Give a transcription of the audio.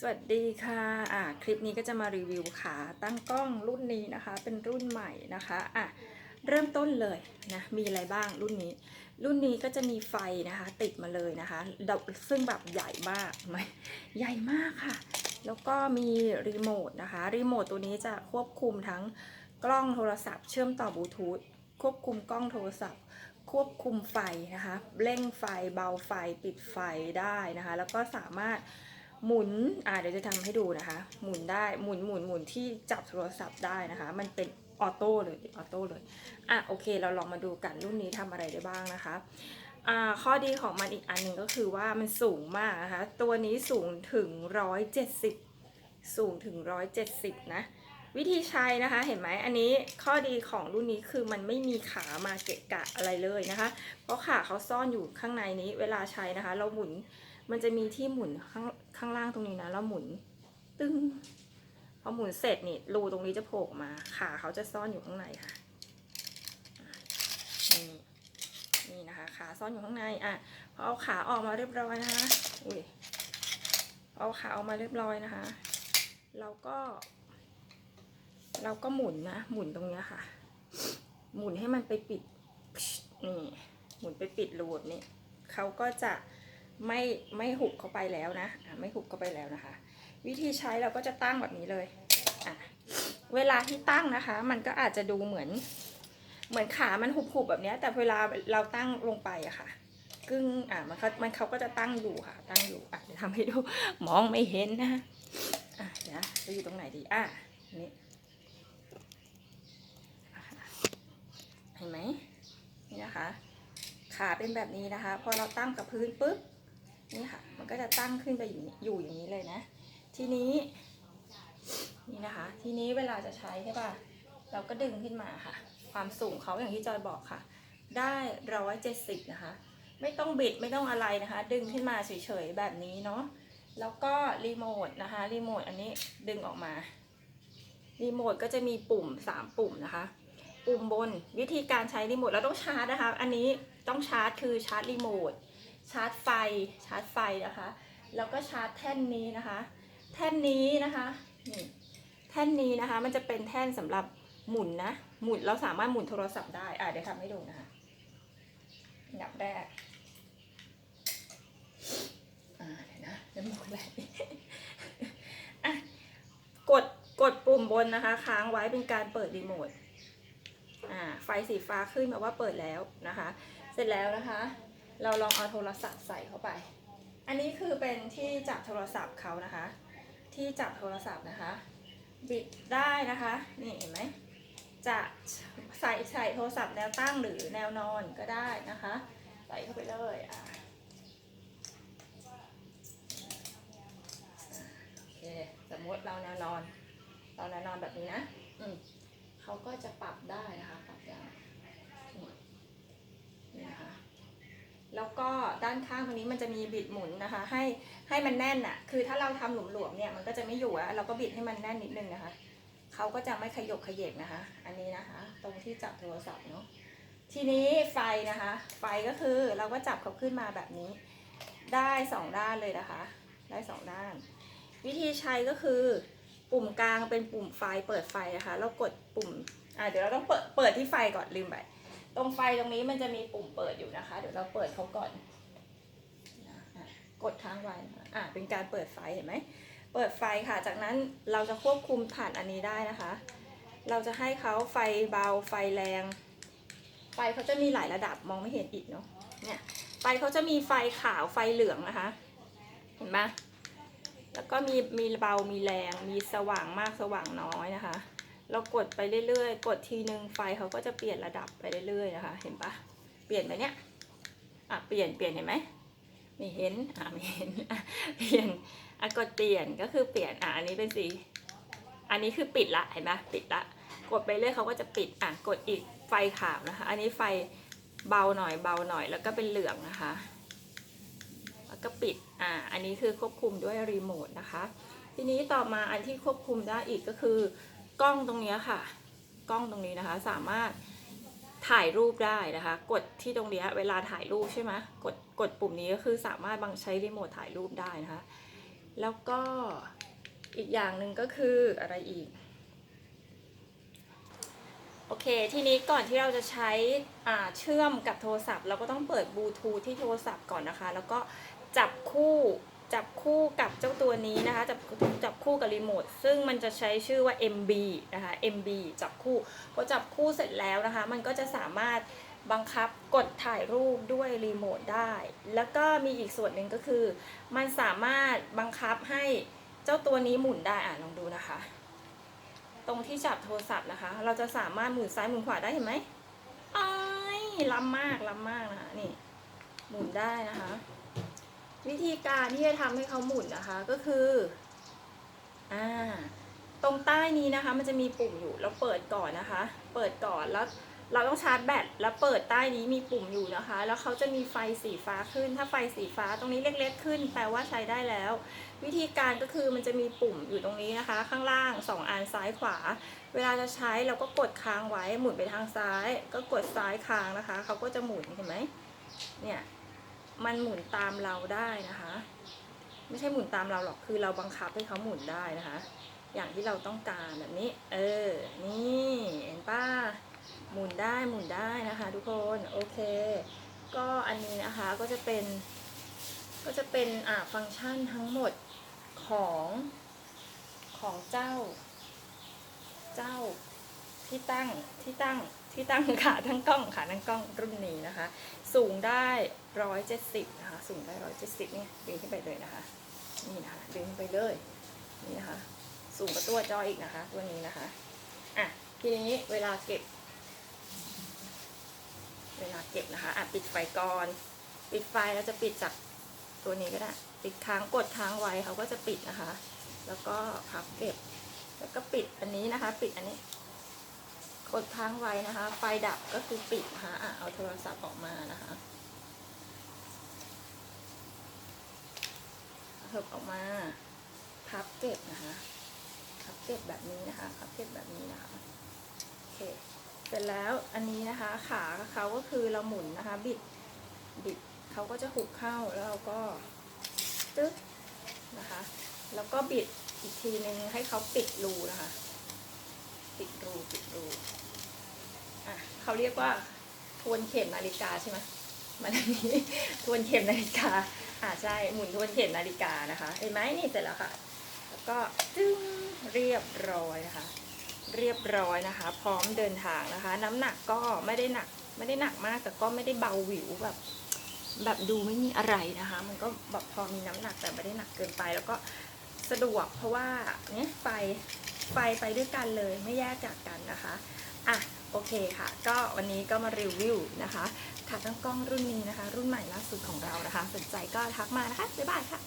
สวัสดีค่ะอะคลิปนี้ก็จะมารีวิวขาตั้งกล้องรุ่นนี้นะคะ เป็นรุ่นใหม่นะคะอะเริ่มต้นเลยนะ มีอะไรบ้างรุ่นนี้ รุ่นนี้ก็จะมีไฟนะคะ ติดมาเลยนะคะ ซึ่งแบบใหญ่มากไหมใหญ่มากค่ะ แล้วก็มีรีโมทนะคะ รีโมทตัวนี้จะควบคุมทั้งกล้องโทรศัพท์ เชื่อมต่อบลูทูธ ควบคุมกล้องโทรศัพท์ ควบคุมไฟนะคะ เร่งไฟ เบาไฟ ปิดไฟได้นะคะ แล้วก็สามารถ หมุน อ่าเดี๋ยวจะทำให้ดูนะคะ หมุนได้ หมุนหมุนหมุนที่จับโทรศัพท์ได้นะคะ มันเป็นออโต้เลย ออโต้เลย อะโอเค เราลองมาดูกันรุ่นนี้ทำอะไรได้บ้างนะคะ อ่าข้อดีของมันอีกอันหนึ่งก็คือว่ามันสูงมากนะคะ ตัวนี้สูงถึง 170 สูงถึง 170 นะ วิธีใช้นะคะ เห็นไหมอันนี้ข้อดีของรุ่นนี้คือมันไม่มีขามาเกะกะอะไรเลยนะคะ เพราะขาเขาซ่อนอยู่ข้างในนี้ เวลาใช้นะคะ เราหมุน มันจะมีที่หมุนข้างข้างล่างตรงนี้นะเราหมุน ตึ้งพอหมุนเสร็จนี่รูตรงนี้จะโผล่ออกมาขาเขาจะซ่อนอยู่ข้างในค่ะนี่นี่นะคะ ขาซ่อนอยู่ข้างในอะพอเอาขาออกมาเรียบร้อยนะคะอุ้ยเอาขาออกมาเรียบร้อยนะคะ เราก็ เราก็หมุนนะหมุนตรงเนี้ยค่ะ หมุนให้มันไปปิดนี่หมุนไปปิดรูนี่เขาก็จะ ไม่ไม่หุบเข้าไปแล้วนะไม่หุบเข้าไปแล้วนะคะ วิธีใช้เราก็จะตั้งแบบนี้เลยเวลาที่ตั้งนะคะ มันก็อาจจะดูเหมือน เหมือนขามันหุบๆแบบนี้แต่เวลาเราตั้งลงไปอะค่ะกึ่งอะมันเขามันเขาก็จะตั้งอยู่ค่ะ ตั้งอยู่อะเดี๋ยวทำให้ดูมองไม่เห็นนะอะเดี๋ยวจะอยู่ตรงไหนดีอะนี่เห็นไหมนี่นะคะ ขาเป็นแบบนี้นะคะ พอเราตั้งกับพื้นปุ๊บ นี่ค่ะ มันก็จะตั้งขึ้นไปอยู่อยู่อย่างนี้เลยนะ ทีนี้ นี่นะคะ ทีนี้เวลาจะใช้ใช่ป่ะ เราก็ดึงขึ้นมาค่ะ ความสูงเขาอย่างที่จอยบอกค่ะ ได้ร้อยเจ็ดสิบนะคะ ไม่ต้องบิดไม่ต้องอะไรนะคะ ดึงขึ้นมาเฉยๆแบบนี้เนาะ แล้วก็รีโมทนะคะ รีโมทอันนี้ดึงออกมา รีโมทก็จะมีปุ่มสามปุ่มนะคะปุ่มบนวิธีการใช้รีโมทเราต้องชาร์จนะคะ อันนี้ต้องชาร์จคือชาร์จรีโมท ชาร์จไฟชาร์จไฟนะคะ แล้วก็ชาร์จแท่นนี้นะคะ แท่นนี้นะคะนี่แท่นนี้นะคะ มันจะเป็นแท่นสำหรับหมุนนะหมุนเราสามารถหมุนโทรศัพท์ได้อะเดี๋ยวทำให้ดูนะคะอันดับแรกอ่าเดี๋ยวนะจะหมุนอะไรอะกดกดปุ่มบนนะคะ ค้างไว้เป็นการเปิดรีโมทอ่าไฟสีฟ้าขึ้นมาว่าเปิดแล้วนะคะ เสร็จแล้วนะคะ เราลองเอาโทรศัพท์ใส่เข้าไป อันนี้คือเป็นที่จับโทรศัพท์เขานะคะ ที่จับโทรศัพท์นะคะ บิดได้นะคะ นี่เห็นไหม จะใส่ใส่โทรศัพท์แนวตั้งหรือแนวนอนก็ได้นะคะ ใส่เข้าไปเลยอะโอเค สมมติเราแนวนอน เราแนวนอนแบบนี้นะ อืมเขาก็จะปรับได้นะคะปรับได้นี่นี่นะคะ แล้วก็ด้านข้างตรงนี้มันจะมีบิดหมุนนะคะ ให้ให้มันแน่นอะ่ะ คือถ้าเราทำหลวมๆเนี่ยมันก็จะไม่อยู่อะเราก็บิดให้มันแน่นนิดนึงนะคะเขาก็จะไม่ขยกขยเยกนะคะ อันนี้นะคะ ตรงที่จับโทรศัพท์เนาะทีนี้ไฟนะคะ ไฟก็คือเราก็จับเขาขึ้นมาแบบนี้ ได้สองด้านเลยนะคะ ได้สองด้าน วิธีใช้ก็คือปุ่มกลางเป็นปุ่มไฟเปิดไฟนะคะ เรากดปุ่มอ่าเดี๋ยวเราต้องเปิดเปิดที่ไฟก่อนลืมไป ตรงไฟตรงนี้มันจะมีปุ่มเปิดอยู่นะคะ เดี๋ยวเราเปิดเขาก่อน กดค้างไว้นะอ่าเป็นการเปิดไฟเห็นไหม เปิดไฟค่ะ จากนั้นเราจะควบคุมผ่านอันนี้ได้นะคะ เราจะให้เขาไฟเบาไฟแรง ไฟเขาจะมีหลายระดับมองไม่เห็นอีกเนาะ เนี่ยไฟเขาจะมีไฟขาวไฟเหลืองนะคะ เห็นไหมแล้วก็มีมีเบามีแรง มีสว่างมากสว่างน้อยนะคะ เรากดไปเรื่อยๆ กดทีนึงไฟเขาก็จะเปลี่ยนระดับไปเรื่อยๆนะคะ เห็นปะเปลี่ยนไหมเนี่ยอะเปลี่ยนเปลี่ยนเห็นไหมไม่เห็นอะไม่เห็นเปลี่ยนอะกดเปลี่ยนก็คือเปลี่ยนอะอันนี้เป็นสีอันนี้คือปิดละเห็นปะปิดละกดไปเรื่อยเขาก็จะปิดอะกดอีกไฟขาวนะคะ อันนี้ไฟเบาหน่อยเบาหน่อยแล้วก็เป็นเหลืองนะคะ แล้วก็ปิดอ่าอันนี้คือควบคุมด้วยรีโมทนะคะ ทีนี้ต่อมาอันที่ควบคุมได้อีกก็คือ กล้องตรงนี้ค่ะ กล้องตรงนี้นะคะ สามารถถ่ายรูปได้นะคะ กดที่ตรงนี้เวลาถ่ายรูปใช่ไหมกดกดปุ่มนี้ก็คือสามารถบังใช้รีโมทถ่ายรูปได้นะคะ แล้วก็อีกอย่างหนึ่งก็คืออะไรอีก โอเค ทีนี้ก่อนที่เราจะใช้เชื่อมกับโทรศัพท์ เราก็ต้องเปิดบลูทูธที่โทรศัพท์ก่อนนะคะ แล้วก็จับคู่ จับคู่กับเจ้าตัวนี้นะคะจับจับคู่กับรีโมทซึ่งมันจะใช้ชื่อว่า MB นะคะ MB จับคู่พอจับคู่เสร็จแล้วนะคะ มันก็จะสามารถบังคับกดถ่ายรูปด้วยรีโมทได้ แล้วก็มีอีกส่วนหนึ่งก็คือ มันสามารถบังคับให้เจ้าตัวนี้หมุนได้อะลองดูนะคะ ตรงที่จับโทรศัพท์นะคะ เราจะสามารถหมุนซ้ายหมุนขวาได้เห็นไหมอ้ายล้ำมากล้ำมากนะคะนี่หมุนได้นะคะ วิธีการที่จะทำให้เขาหมุนนะคะก็คืออ่าตรงใต้นี้นะคะ มันจะมีปุ่มอยู่เราเปิดก่อนนะคะ เปิดก่อนแล้วเราต้องชาร์จแบตแล้วเปิดใต้นี้มีปุ่มอยู่นะคะ แล้วเขาจะมีไฟสีฟ้าขึ้น ถ้าไฟสีฟ้าตรงนี้เล็ก ๆ ขึ้น แปลว่าใช้ได้แล้ว วิธีการก็คือมันจะมีปุ่มอยู่ตรงนี้นะคะ ข้างล่างสองอันซ้ายขวา เวลาจะใช้เราก็กดค้างไว้หมุนไปทางซ้าย ก็กดซ้ายค้างนะคะเขาก็จะหมุนเห็นไหมเนี่ย มันหมุนตามเราได้นะคะ ไม่ใช่หมุนตามเราหรอกคือเราบังคับให้เขาหมุนได้นะคะ อย่างที่เราต้องการแบบนี้ เออ นี่เห็นป้าหมุนได้หมุนได้นะคะ ทุกคนโอเค ก็อันนี้นะคะก็จะเป็น ก็จะเป็นอ่าฟังก์ชันทั้งหมดของของเจ้า เจ้าที่ตั้งที่ตั้งที่ตั้งขาทั้งกล้องขาทั้งกล้องรุ่นนี้นะคะ สูงได้ ร้อยเจ็ดสิบนะคะสูงได้ร้อยเจ็ดสิบเนี่ยดึงขึ้นไปเลยนะคะ นี่นะคะดึงขึ้นไปเลยนี่นะคะ สูงกว่าตัวจออีกนะคะ ตัวนี้นะคะอะทีนี้เวลาเก็บ เวลาเก็บนะคะอะปิดไฟก่อน ปิดไฟแล้วจะปิดจากตัวนี้ก็ได้ปิดค้างกดค้างไว้เขาก็จะปิดนะคะ แล้วก็พับเก็บ แล้วก็ปิดอันนี้นะคะ ปิดอันนี้กดค้างไว้นะคะ ไฟดับก็คือปิดนะคะอะเอาโทรศัพท์ออกมานะคะ เถิบออกมาพับเก็บนะคะพับเก็บแบบนี้นะคะพับเก็บแบบนี้นะคะโอเคเสร็จแล้วอันนี้นะคะขาเขาก็คือเราหมุนนะคะ บิดบิดเขาก็จะหุบเข้าแล้วเราก็ตึ๊ดนะคะ แล้วก็บิดอีกทีนึงให้เขาปิดรูนะคะ ปิดรูปิดรูอะเขาเรียกว่าทวนเข็มนาฬิกาใช่ไหมมันอันนี้ทวนเข็มนาฬิกา อ่าใช่หมุนทวนเข็มนาฬิกานะคะเห็นไหมนี่เสร็จแล้วค่ะ แล้วก็จึ้งเรียบร้อยนะคะ เรียบร้อยนะคะ พร้อมเดินทางนะคะ น้ำหนักก็ไม่ได้หนักไม่ได้หนักมากแต่ก็ไม่ได้เบาหวิวแบบแบบดูไม่มีอะไรนะคะ มันก็แบบพอมีน้ำหนักแต่ไม่ได้หนักเกินไป แล้วก็สะดวกเพราะว่าเนี่ยไฟไฟไปด้วยกันเลยไม่แยกจากกันนะคะอะ โอเคค่ะ ก็วันนี้ก็มารีวิวนะคะขาตั้งกล้องรุ่นนี้นะคะ รุ่นใหม่ล่าสุดของเรานะคะ สนใจก็ทักมานะคะ บ๊ายบายค่ะ